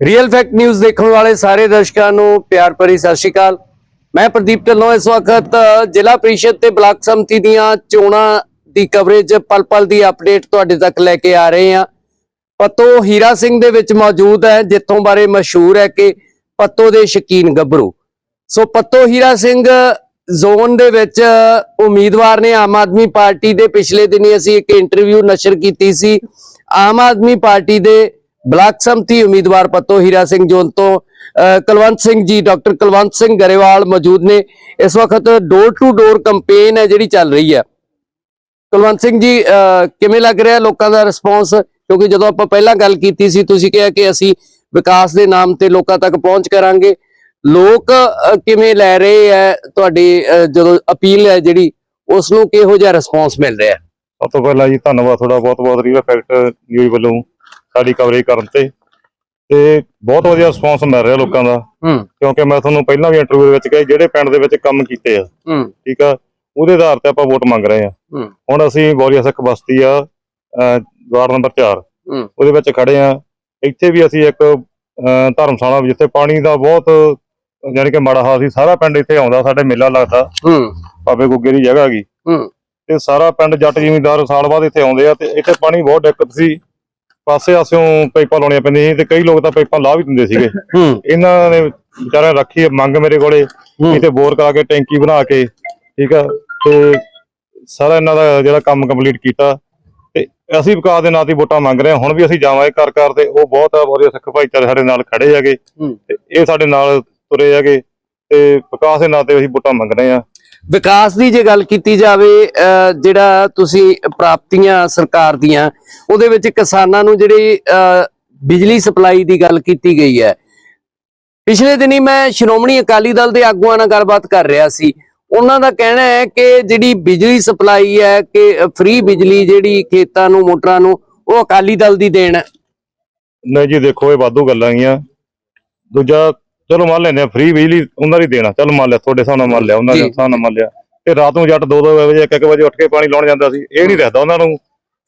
Real fact news ਦੇਖਣ ਵਾਲੇ ਸਾਰੇ ਦਰਸ਼ਕਾਂ ਨੂੰ ਪਿਆਰ ਭਰੀ ਸਤਿ ਸ਼੍ਰੀ ਅਕਾਲ। ਮੈਂ ਪ੍ਰਦੀਪ ਢਿੱਲੋਂ, ਇਸ ਵਕਤ ਜ਼ਿਲ੍ਹਾ ਪ੍ਰੀਸ਼ਦ ਤੇ ਬਲਾਕ ਸੰਮਤੀ ਦੀਆਂ ਚੋਣਾਂ ਦੀ ਕਵਰੇਜ ਪਲ-ਪਲ ਦੀ ਅਪਡੇਟ ਤੁਹਾਡੇ ਤੱਕ ਲੈ ਕੇ ਆ ਰਹੇ ਹਾਂ। ਪੱਤੋ ਹੀਰਾ ਸਿੰਘ ਦੇ ਵਿੱਚ ਮੌਜੂਦ ਹੈ, ਜਿੱਥੋਂ ਬਾਰੇ ਮਸ਼ਹੂਰ ਹੈ ਕਿ ਪੱਤੋ ਦੇ ਸ਼ਕੀਨ ਗੱਭਰੂ। ਸੋ ਪੱਤੋ ਹੀਰਾ ਸਿੰਘ ਜ਼ੋਨ ਦੇ ਵਿੱਚ ਉਮੀਦਵਾਰ ਨੇ ਆਮ ਆਦਮੀ ਪਾਰਟੀ ਦੇ ਪਿਛਲੇ ਦਿਨੀ ਅਸੀਂ ਇੱਕ ਇੰਟਰਵਿਊ ਨਸ਼ਰ ਕੀਤੀ ਸੀ। ਆਮ ਆਦਮੀ ਪਾਰਟੀ ਦੇ ਬਲਾਕ ਸੰਮਤੀ ਉਮੀਦਵਾਰ ਪੱਤੋ ਹੀਰਾ ਸਿੰਘ ਜ਼ੋਨ ਤੋਂ ਅਹ, ਸਿੰਘ ਜੀ ਡਾਕਟਰ ਕੁਲਵੰਤ ਸਿੰਘ ਗਰੇਵਾਲ ਮੌਜੂਦ ਨੇ। ਇਸ ਵਕਤ ਡੋਰ ਟੂ ਡੋਰ ਕੈਂਪੇਨ ਹੈ ਜਿਹੜੀ ਚੱਲ ਰਹੀ ਹੈ। ਕੁਲਵੰਤ ਸਿੰਘ ਜੀ ਕਿਵੇਂ ਲੱਗ ਰਿਹਾ ਲੋਕਾਂ ਦਾ ਰਿਸਪੌਂਸ ਕਿਉਂਕਿ ਜਦੋਂ ਆਪਾਂ ਪਹਿਲਾਂ ਗੱਲ ਕੀਤੀ ਸੀ ਤੁਸੀਂ ਕਿਹਾ ਕਿ ਅਸੀਂ ਵਿਕਾਸ ਦੇ ਨਾਮ ਤੇ ਲੋਕਾਂ ਤੱਕ ਪਹੁੰਚ ਕਰਾਂਗੇ। ਲੋਕ ਕਿਵੇਂ ਲੈ ਰਹੇ ਹੈ ਤੁਹਾਡੀ ਜਦੋਂ ਅਪੀਲ ਹੈ ਜਿਹੜੀ ਉਸ ਨੂੰ ਕਿਹੋ ਜਿਹਾ ਰਿਸਪੌਂਸ ਮਿਲ ਰਿਹਾ ਸਭ ਤੋਂ ਪਹਿਲਾਂ ਜੀ ਧੰਨਵਾਦ ਤੁਹਾਡਾ ਬਹੁਤ ਬਹੁਤ ਰੀਵਾ ਫੈਕਟ ਨਿਊਜ਼ ਵੱਲੋਂ। ਸਾਡੀ ਕਵਰੇਜ ਕਰਨ ਤੇ। ਤੇ ਬਹੁਤ ਵਧੀਆ ਰਿਸਪੌਂਸ ਮਿਲ ਰਿਹਾ ਲੋਕਾਂ ਦਾ। ਕਿਉਂਕਿ ਮੈਂ ਤੁਹਾਨੂੰ ਪਹਿਲਾਂ ਵੀ ਇੰਟਰਵਿਊ ਦੇ ਵਿੱਚ ਕਿਹਾ ਜਿਹੜੇ ਪਿੰਡ ਦੇ ਵਿੱਚ ਕੰਮ ਕੀਤੇ ਆ ਠੀਕ ਆ ਉਹਦੇ ਆਧਾਰ ਤੇ ਆਪਾਂ ਵੋਟ ਮੰਗ ਰਹੇ ਆ। ਹੂੰ। ਹੁਣ ਅਸੀਂ ਬੋਰੀਆ ਸਿੱਖ ਬਸਤੀ ਆ ਵਾਰਡ ਨੰਬਰ 4 ਹੂੰ। ਉਹਦੇ ਵਿੱਚ ਖੜੇ ਆ। ਇੱਥੇ ਵੀ ਅਸੀਂ ਇੱਕ ਧਰਮਸ਼ਾਲਾ ਜਿੱਥੇ ਪਾਣੀ ਦਾ ਬਹੁਤ ਯਾਨੀ ਕਿ ਮਾੜਾ ਹਾਲ ਸੀ। ਸਾਰਾ ਪਿੰਡ ਇੱਥੇ ਆਉਂਦਾ ਸਾਡੇ ਮੇਲਾ ਲੱਗਦਾ। ਹੂੰ। ਬਾਬੇ ਗੁੱਗੇ ਦੀ ਜਗ੍ਹਾ ਹੂੰ। ਤੇ ਸਾਰਾ ਪਿੰਡ ਜੱਟ ਜ਼ਿਮੀਂਦਾਰ ਸਾਲ ਬਾਅਦ ਇੱਥੇ ਆਉਂਦੇ ਆ ਤੇ ਇੱਥੇ ਪਾਣੀ ਬਹੁਤ ਦਿੱਕਤ ਸੀ। ਪਾਸੇ ਆਸਿਓਂ ਪਾਈਪਾਂ ਲਾਉਣੀਆਂ ਪੈਂਦੀਆਂ ਸੀ ਤੇ ਕਈ ਲੋਕ ਤਾਂ ਪਾਈਪਾਂ ਲਾ ਵੀ ਦਿੰਦੇ ਸੀਗੇ। ਇਹਨਾਂ ਨੇ ਵਿਚਾਰਿਆਂ ਰੱਖੀ ਮੰਗ ਮੇਰੇ ਕੋਲੇ। ਇੱਥੇ ਬੋਰ ਕਰਾ ਕੇ ਟੈਂਕੀ ਬਣਾ ਕੇ ਠੀਕ ਆ? ਤੇ ਸਾਰਾ ਇਹਨਾਂ ਦਾ ਜਿਹੜਾ ਕੰਮ ਕੰਪਲੀਟ ਕੀਤਾ। ਤੇ ਅਸੀਂ ਵਿਕਾਸ ਦੇ ਨਾਂ ਤੇ ਵੋਟਾਂ ਮੰਗ ਰਹੇ ਹਾਂ। ਹੁਣ ਵੀ ਅਸੀਂ ਜਾਵਾਂਗੇ ਘਰ ਘਰ ਤੇ। ਉਹ ਬਹੁਤ ਵਧੀਆ ਸਿੱਖ ਭਾਈਚਾਰੇ ਸਾਡੇ ਨਾਲ ਖੜੇ ਹੈਗੇ। ਤੇ ਇਹ ਸਾਡੇ ਨਾਲ ਤੁਰੇ ਹੈਗੇ। ਤੇ ਵਿਕਾਸ ਦੇ ਨਾਂ ਤੇ ਅਸੀਂ ਵੋਟਾਂ ਮੰਗ ਰਹੇ ਹਾਂ। ਵਿਕਾਸ ਦੀ ਜੇ ਗੱਲ ਕੀਤੀ ਜਾਵੇ ਜਿਹੜਾ ਤੁਸੀਂ ਪ੍ਰਾਪਤੀਆਂ ਸਰਕਾਰ ਦੀਆਂ, ਉਹਦੇ ਵਿੱਚ ਕਿਸਾਨਾਂ ਨੂੰ ਜਿਹੜੀ ਬਿਜਲੀ ਸਪਲਾਈ ਦੀ ਗੱਲ ਕੀਤੀ ਗਈ ਹੈ। ਪਿਛਲੇ ਦਿਨੀ ਮੈਂ ਸ਼੍ਰੋਮਣੀ ਅਕਾਲੀ ਦਲ ਦੇ ਆਗੂਆਂ ਨਾਲ ਗੱਲਬਾਤ ਕਰ ਰਿਹਾ ਸੀ। ਉਹਨਾਂ ਦਾ ਕਹਿਣਾ ਹੈ ਕਿ ਜਿਹੜੀ ਬਿਜਲੀ ਸਪਲਾਈ ਹੈ, ਕਿ ਫ੍ਰੀ ਬਿਜਲੀ ਜਿਹੜੀ ਖੇਤਾਂ ਨੂੰ, ਮੋਟਰਾਂ ਨੂੰ, ਉਹ ਅਕਾਲੀ ਦਲ ਦੀ ਦੇਣ ਹੈ। ਨਹੀਂ ਜੀ, ਦੇਖੋ, ਇਹ ਵਾਧੂ ਗੱਲਾਂ ਗੀਆਂ ਦੂਜਾ ਚਲੋ ਮੰਨ ਲੈਂਦੇ ਆ ਫ੍ਰੀ ਬਿਜਲੀ ਉਹਨਾਂ ਦੀ ਦੇਣਾ ਚਲ ਮੰਨ ਲਿਆ ਤੁਹਾਡੇ ਹਿਸਾਬ ਨਾਲ ਮੰਨ ਲਿਆ ਉਹਨਾਂ ਦੇ। ਹਿਸਾਬ ਨਾਲ ਮੰਨ ਲਿਆ। ਤੇ ਰਾਤ ਨੂੰ ਜੱਟ 2-2 ਵਜੇ 1-1 ਵਜੇ ਉੱਠ ਕੇ ਪਾਣੀ ਲਾਉਣ ਜਾਂਦਾ ਸੀ ਇਹ ਨਹੀਂ ਦੱਸਦਾ ਉਹਨਾਂ ਨੂੰ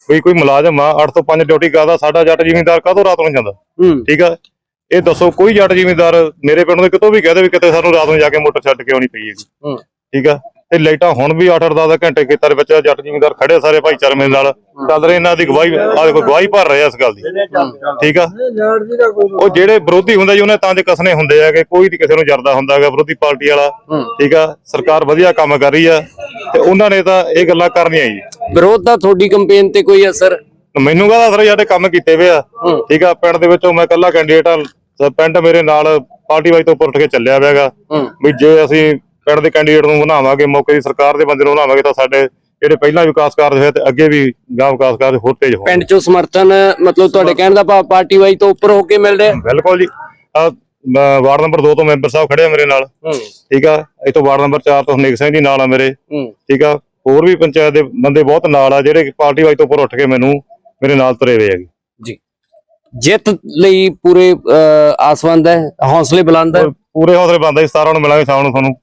ਵੀ ਕੋਈ ਮੁਲਾਜ਼ਮ ਆ 8 ਤੋਂ 5 ਡਿਊਟੀ ਕਰਦਾ ਸਾਡਾ ਜੱਟ ਜ਼ਿਮੀਂਦਾਰ ਕਾਹਤੋਂ ਰਾਤ ਨੂੰ ਜਾਂਦਾ? ਠੀਕ ਆ? ਇਹ ਦੱਸੋ ਕੋਈ ਜੱਟ ਜ਼ਿਮੀਂਦਾਰ ਮੇਰੇ ਪਿੰਡ ਦੇ ਕਿਤੋਂ ਵੀ ਕਹਦੇ ਵੀ ਕਿਤੇ ਸਾਨੂੰ ਰਾਤ ਨੂੰ ਜਾ ਕੇ ਮੋਟਰ ਛੱਡ ਕੇ ਆਉਣੀ ਪਈ ਹੂੰ। ਠੀਕ ਆ? ਤੇ ਲਾਈਟਾਂ ਹੁਣ ਵੀ 8-8 10 ਘੰਟੇ ਖੇਤਾਂ ਦੇ ਵਿੱਚ ਜੱਟ ਜ਼ਿਮੀਂਦਾਰ ਖੜੇ ਸਾਰੇ ਭਾਈਚਾਰੇ ਮੇਰੇ ਨਾਲ। ਚੱਲ ਰਹੇ ਇਹਨਾਂ ਦੀ ਗਵਾਹੀ ਆ ਦੇਖੋ ਗਵਾਹੀ ਭਰ ਰਹੇ ਆ ਇਸ ਗੱਲ ਦੀ। ਠੀਕ ਆ? ਉਹ ਜਿਹੜੇ ਵਿਰੋਧੀ ਹੁੰਦੇ ਜੀ ਉਹਨੇ ਤਾਂ ਦੇ ਕਸਨੇ ਹੁੰਦੇ ਆ ਕਿ ਕੋਈ ਨਹੀਂ ਕਿਸੇ ਨੂੰ ਜਰਦਾ ਹੁੰਦਾ ਹੈਗਾ ਵਿਰੋਧੀ ਪਾਰਟੀ ਵਾਲਾ। ਠੀਕ ਆ? ਸਰਕਾਰ ਵਧੀਆ ਕੰਮ ਕਰ ਰਹੀ ਆ। ਤੇ ਉਹਨਾਂ ਨੇ ਤਾਂ ਇਹ ਗੱਲਾਂ ਕਰਨੀਆਂ ਜੀ। ਵਿਰੋਧ ਦਾ ਤੁਹਾਡੀ ਕੰਪੇਨ ਤੇ ਕੋਈ ਅਸਰ? ਮੈਨੂੰ ਕਹਦਾ ਸਰ ਜਿਹੜੇ ਕੰਮ ਕੀਤੇ ਵੇ ਆ। ਠੀਕ ਆ? ਪਿੰਡ ਦੇ ਵਿੱਚੋਂ ਮੈਂ ਇਕੱਲਾ ਕੈਂਡੀਡੇਟ ਆ। ਪਿੰਡ ਮੇਰੇ ਨਾਲ ਪਾਰਟੀ ਵਾਈ ਤੋਂ ਉੱਪਰ ਉੱਠ ਕੇ ਚੱਲਿਆ ਹੋਇਆਗਾ ਵੀ ਜੇ ਅਸੀਂ ਪਿੰਡ ਦੇ ਕੈਂਡੀਡੇਟ ਨੂੰ ਬਣਾਵਾਂਗੇ ਮੌਕੇ ਦੀ ਸਰਕਾਰ ਦੇ ਬੰਦੇ ਨੂੰ ਬਣਾਵਾਂਗੇ ਤਾਂ ਸਾਡੇ ਜਿਹੜੇ ਪਹਿਲਾਂ ਵਿਕਾਸ ਕਾਰਜ ਹੋਏ ਤੇ ਅੱਗੇ ਵੀ ਗਾਂ ਵਿਕਾਸ ਕਾਰਜ ਹੋਰ ਤੇਜ਼ ਹੋਣ ਪਿੰਡ ਚੋਂ ਸਮਰਥਨ ਮਤਲਬ ਤੁਹਾਡੇ ਕਹਿਣ ਦਾ ਭਾਵ ਪਾਰਟੀ ਵਾਈ ਤੋਂ ਉੱਪਰ ਹੋ ਕੇ ਮਿਲ ਰਿਹਾ? ਬਿਲਕੁਲ ਜੀ। ਵਾਰਡ ਨੰਬਰ 2 ਤੋਂ ਮੈਂਬਰ ਸਾਹਿਬ ਖੜੇ ਆ ਮੇਰੇ ਨਾਲ। ਹੂੰ। ਠੀਕ ਆ? ਇਹ ਤੋਂ ਵਾਰਡ ਨੰਬਰ 4 ਤੋਂ ਹਨੇਕ ਸਿੰਘ ਜੀ ਨਾਲ ਆ ਮੇਰੇ। ਹੂੰ। ਠੀਕ ਆ? ਹੋਰ ਵੀ ਪੰਚਾਇਤ ਦੇ ਬੰਦੇ ਬਹੁਤ ਨਾਲ ਆ ਜਿਹੜੇ ਪਾਰਟੀ ਵਾਈ ਤੋਂ ਉੱਪਰ ਉੱਠ ਕੇ ਮੈਨੂੰ ਮੇਰੇ ਨਾਲ ਤੁਰੇ ਹੋਏ ਹੈਗੇ। ਜੀ। ਜਿੱਤ ਲਈ ਪੂਰੇ ਆਸਵੰਦ ਹੈ ਹੌਸਲੇ ਬੁਲੰਦ ਹੈ? ਪੂਰੇ ਹੌਸਲੇ ਬੰਦਾ 17 ਨੂੰ ਮਿਲਾਂਗੇ ਸ਼ਾਮ ਨੂੰ ਤੁਹਾਨੂੰ।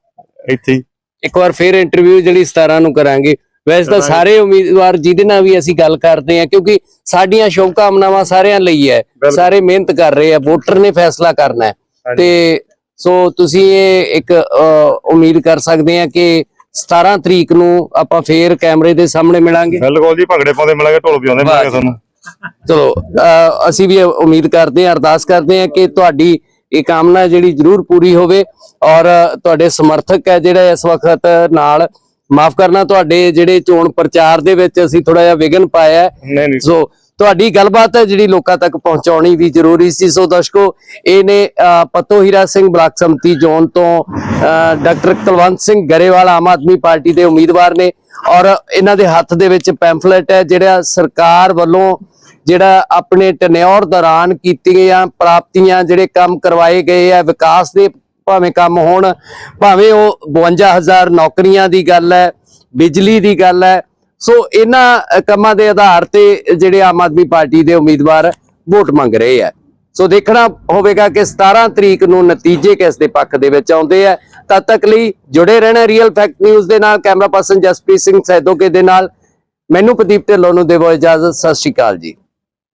ਇੱਥੇ ਹੀ। ਇੱਕ ਵਾਰ ਫੇਰ ਇੰਟਰਵਿਊ ਜਿਹੜੀ 17 ਨੂੰ ਕਰਾਂਗੇ। ਵੈਸੇ ਤਾਂ ਸਾਰੇ ਉਮੀਦਵਾਰ ਜਿਹਦੇ ਨਾਲ ਵੀ ਅਸੀਂ ਗੱਲ ਕਰਦੇ ਹਾਂ ਕਿਉਂਕਿ ਸਾਡੀਆਂ ਸ਼ੁਭ ਕਾਮਨਾਵਾਂ ਸਾਰਿਆਂ ਲਈ ਹੈ। ਸਾਰੇ ਮਿਹਨਤ ਕਰ ਰਹੇ ਆ ਵੋਟਰ ਨੇ ਫੈਸਲਾ ਕਰਨਾ ਹੈ। ਤੇ ਸੋ ਤੁਸੀਂ ਇਹ ਇੱਕ ਉਮੀਦ ਕਰ ਸਕਦੇ ਆ ਕਿ 17 ਤਰੀਕ ਨੂੰ ਆਪਾਂ ਫੇਰ ਕੈਮਰੇ ਦੇ ਸਾਹਮਣੇ ਮਿਲਾਂਗੇ। ਬਿਲਕੁਲ ਜੀ ਭੰਗੜੇ ਪਾਉਂਦੇ ਮਿਲਾਂਗੇ ਢੋਲ ਵਜਾਉਂਦੇ ਮਿਲਾਂਗੇ। ਤੁਹਾਨੂੰ। ਚਲੋ ਅਸੀਂ ਵੀ ਉਮੀਦ ਕਰਦੇ ਹਾਂ ਅਰਦਾਸ ਕਰਦੇ ਹਾਂ ਕਿ ਤੁਹਾਡੀ ਇਹ ਕਾਮਨਾ ਜਿਹੜੀ ਜ਼ਰੂਰ ਪੂਰੀ ਹੋਵੇ ਔਰ ਤੁਹਾਡੇ ਸਮਰਥਕ ਹੈ ਜਿਹੜੇ ਇਸ ਵਕਤ ਨਾਲ। ਮਾਫ ਕਰਨਾ ਤੁਹਾਡੇ ਜਿਹੜੇ ਚੋਣ ਪ੍ਰਚਾਰ ਦੇ ਵਿੱਚ ਅਸੀਂ ਥੋੜਾ ਜਿਹਾ ਵਿਘਨ ਪਾਇਆ ਸੋ ਤੁਹਾਡੀ ਗੱਲਬਾਤ ਹੈ ਜਿਹੜੀ ਲੋਕਾਂ ਤੱਕ ਪਹੁੰਚਾਉਣੀ ਵੀ ਜ਼ਰੂਰੀ ਸੀ। ਸੋ ਦਰਸ਼ਕੋ ਇਹ ਨੇ ਪੱਤੋ ਹੀਰਾ ਸਿੰਘ ਬਲਾਕ ਸੰਮਤੀ ਜ਼ੋਨ ਤੋਂ ਡਾਕਟਰ ਕੁਲਵੰਤ ਸਿੰਘ ਗਰੇਵਾਲ ਆਮ ਆਦਮੀ ਪਾਰਟੀ ਦੇ ਉਮੀਦਵਾਰ ਨੇ ਔਰ ਇਹਨਾਂ ਦੇ ਹੱਥ ਦੇ ਵਿੱਚ ਪੈਂਫਲੇਟ ਹੈ। ਜਿਹੜਾ ਸਰਕਾਰ ਵੱਲੋਂ ਜਿਹੜਾ ਆਪਣੇ ਟਨਿਓਰ ਦੌਰਾਨ ਕੀਤੀਆਂ ਪ੍ਰਾਪਤੀਆਂ, ਜਿਹੜੇ ਕੰਮ ਕਰਵਾਏ ਗਏ ਆ, ਵਿਕਾਸ ਦੇ ਭਾਵੇਂ ਕੰਮ ਹੋਣ, ਭਾਵੇਂ ਉਹ 52000 ਨੌਕਰੀਆਂ ਦੀ ਗੱਲ ਹੈ, ਬਿਜਲੀ ਦੀ ਗੱਲ ਹੈ, ਸੋ ਇਹਨਾਂ ਕੰਮਾਂ ਦੇ ਆਧਾਰ ਤੇ ਜਿਹੜੇ ਆਮ ਆਦਮੀ ਪਾਰਟੀ ਦੇ ਉਮੀਦਵਾਰ ਵੋਟ ਮੰਗ ਰਹੇ ਆ। ਸੋ ਦੇਖਣਾ ਹੋਵੇਗਾ ਕਿ 17 ਤਰੀਕ ਨੂੰ ਨਤੀਜੇ ਕਿਸ ਦੇ ਪੱਖ ਦੇ ਵਿੱਚ ਆਉਂਦੇ ਆ। ਤਦ ਤੱਕ ਲਈ ਜੁੜੇ ਰਹਿਣਾ ਰੀਅਲ ਫੈਕਟ ਨਿਊਜ਼ ਦੇ ਨਾਲ, ਕੈਮਰਾ ਪਰਸਨ ਜਸਪ੍ਰੀਤ ਸਿੰਘ ਸੈਦੋਕੇ ਦੇ ਨਾਲ। ਮੈਨੂੰ ਪ੍ਰਦੀਪ ਢਿੱਲੋਂ ਨੂੰ ਦੇਵੋ ਇਜਾਜ਼ਤ, ਸਤਿ ਸ਼੍ਰੀ ਅਕਾਲ ਜੀ।